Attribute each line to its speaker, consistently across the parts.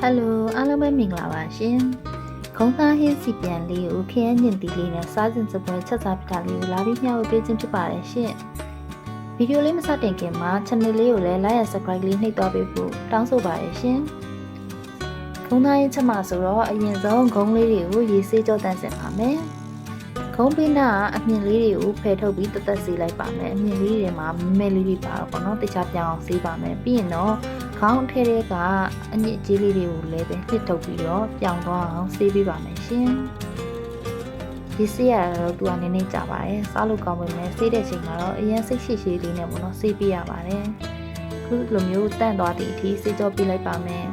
Speaker 1: ဟယ်လိုအားလုံးပဲမင်္ဂလာပါရှင်ခုံးသားဟင်းစီပြန်လေးကိုခရမ်းညင်တီလေးနဲ့စားစဉ်စပွဲချက်စားပတာလေးကိုလာပြီးမျှဝေပေးခြင်းဖြစ်ပါတယ်ရှင်ဗီဒီယိုလေးမစတင်ခင်မှာ channel လေးကိုလည်း like and subscribe လေးနှိပ်သွားပေးဖို့တောင်းဆိုပါတယ်ရှင်ခုံးသားဟင်းချက်မှာဆိုတော့အရင်ဆုံးဂုံးလေးတွေကိုရေဆေးကြောတန်းစင်ပါမယ် ခုံးပိနာကအမြင်လေးတွေကိုဖယ်ထုတ်ပြီးတသက်ဆေးလိုက်ပါမယ်အမြင်လေးတွေမှာမမဲလေးတွေပါတော့ပေါ့နော်တခြားပြောင်းအောင်ဆေးပါမယ်ပြီးရင်တော့ခေါင်းထဲထဲကအညစ်အကြေးလေးတွေကိုလည်းပဲနှစ်ထုတ်ပြီးတော့ပြောင်းသွားအောင်ဆေးပေးပါမယ်ရှင်။ဒီဆေးရတော့သူကနည်းနည်းကြာပါတယ်။စားလို့ကောင်းပေမဲ့ဆေးတဲ့ချိန်မှာတော့အရင်စိတ်ရှိရှိလေးနဲ့ပေါ့နော်ဆေးပေးရပါတယ်။ခုလိုမျိုးတန့်သွားတဲ့အထိဆေးကြောပေးလိုက်ပါမယ်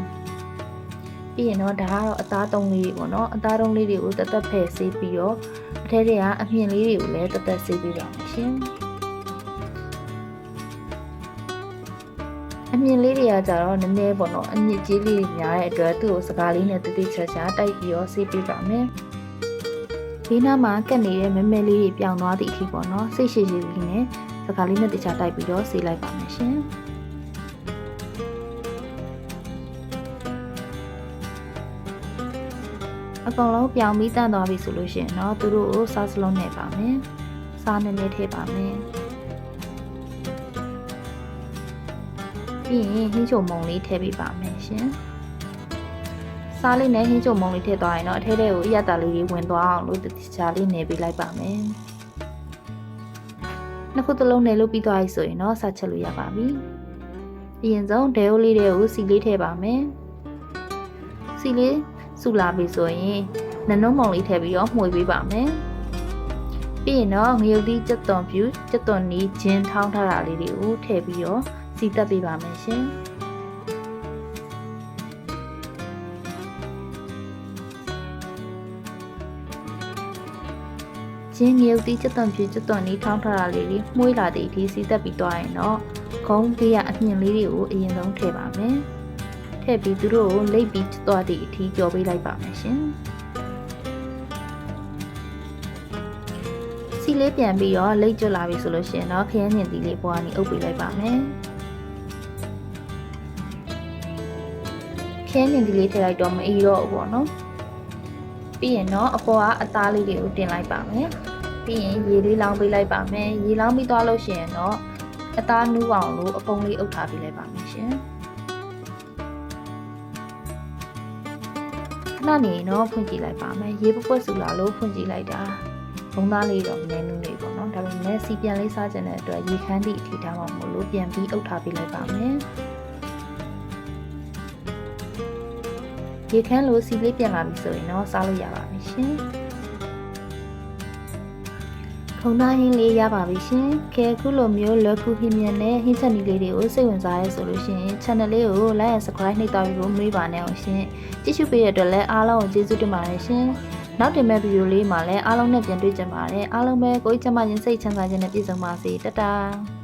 Speaker 1: ။ပြီးရင်တော့ဒါကတော့အသားတုံးလေးတွေပေါ့နော်။အသားတုံးလေးတွေကိုတသက်ဖယ်ဆေးပြီးတော့အ ထဲထဲကအမြင်လေးတွေကိုလည်းတသက်ဆေးပေးပါမယ်ရှင်။အမြင်လေးတွေကကြတော့နည်းနည်းပေါ့နော်အမြင့်ကြီးလေးတွေများတဲ့အတွက်သူ့ကိုစကားလေးနဲ့တိတိကျကျတိုက်ပြီးတော့ဆေးပေးပါမယ်ဒီနားမှာကက်နေတဲ့မဲမဲလေးတွေပြောင်းသွားသည့်အထိပေါ့နော်စိတ်ရှိရှိလေးနဲ့စကားလေးနဲ့တခြားတိုက်ပြီးတော့ဆေးလိုက်ပါမယ်ရှင် အကုန်လုံးပြောင်ပြီးတန့်သွားပြီဆိုလို့ရှိရင်တော့သူတို့ကိုစားစလုံးနဲ့ပါမယ်။စားနည်းနည်းထည့်ပါမယ်။ပြီးရင်ဟင်းချုံမုံလေးထည့်ပေးပါမယ်ရှင်။စားလေးနဲ့ဟင်းချုံမုံလေးထည့်သွားရင်တော့အထဲထဲကိုအရတာလေးတွေဝင်သွားအောင်လို့တခြားလေးနေပေးလိုက်ပါမယ်။နှစ်ခုတစ်လုံးနဲ့လုပ်ပြီးသွားပြီဆိုရင်တော့စားချက်လို့ရပါပြီ။အရင်ဆုံးဒဲအိုးလေးတွေကိုစီလေးထည့်ပါမယ်။စီလေး စုလာပြီဆိုရင်နနုံးမုံလေးထည့်ပြီးတော့မှွေပေးပါမယ်ပြီးရင်တော့ငရုတ်သီးကြက်သွန်ဖြူကြက်သွန်နီးဂျင်းထောင်းထားတာလေးတွေကိုထည့်ပြီးတော့စီတက်ပေးပါမယ်ရှင်ကျင်းငရုတ်သီးကြက်သွန်ဖြူကြက်သွန်နီးထောင်းထားတာလေးတွေမှုေးလာတဲ့အထိစီတက်ပြီးသွားရင်တော့ခုံးပေးရအမြင့်လေးတွေကိုအရင်ဆုံးထည့်ပါမယ် ထည့်ပြီးသူတို့ကိုလိပ်ပြီးသွားတဲ့အထိကြော်ပေးလိုက်ပါမယ်ရှင်စီလေးပြန်ပြီးတော့လိတ်ကျွတ်လာပြီဆိုလို့ရှိရင်တော့ခရမ်းညင်သီးလေးပေါ်ကနေအုပ်ပေးလိုက်ပါမယ်ခရမ်းညင်သီးလေးထည့်လိုက်တော့မအီတော့ဘူးပေါ့နော်ပြီးရင်တော့အပေါ်ကအသားလေးတွေကိုတင်လိုက်ပါမယ်ပြီးရင်ရေလေးလောင်းပေးလိုက်ပါမယ်ရေလောင်းပြီးသွားလို့ရှိရင်တော့အသားနူးအောင်လို့အပုံလေးအုပ်ထားပေးလိုက်ပါမယ်ရှင် ခဏနေတော့ဖွင့်ကြည့်လိုက်ပါမယ်ရေပပွက်ဆူလာလို့ဖွင့်ကြည့်လိုက်တာဘုံသားလေးတော့နည်းနည်းလေးပေါ့နော်ဒါပေမဲ့စီပြန်လေးစားကြတဲ့အတွက်ရေခမ်းသည့်အထိထားမှာမဟုတ်လို့ပြန်ပြီးအုပ်ထားပေးလိုက်ပါမယ်ရေခမ်းလို့စီလေးပြန်လာပြီဆိုရင်တော့စားလို့ရပါပြီရှင် ခုံသားဟင်းလေးရပါပြီရှင်။ခဲခုလိုမျိုးလွယ်ကူဟင်းမြန်တဲ့ဟင်းချက်နီလေးတွေကိုစိတ်ဝင်စားရဲဆိုလို့ရှိရင် channel လေးကို like and subscribe နှိပ်သွားပြီးဖို့မေးပါနဲ့အောင်ရှင်။ကြည့်ရှုပေးတဲ့အတွက်လည်းအားလုံးကိုကျေးဇူးတင်ပါတယ်ရှင်။နောက်တင်မဲ့ဗီဒီယိုလေးမှာလည်းအားလုံးနဲ့ပြန်တွေ့ကြပါရစေ။အားလုံးပဲကိုယ်ကျမချင်းစိတ်ချမ်းသာခြင်းနဲ့ပြည့်စုံပါစေ။တတား။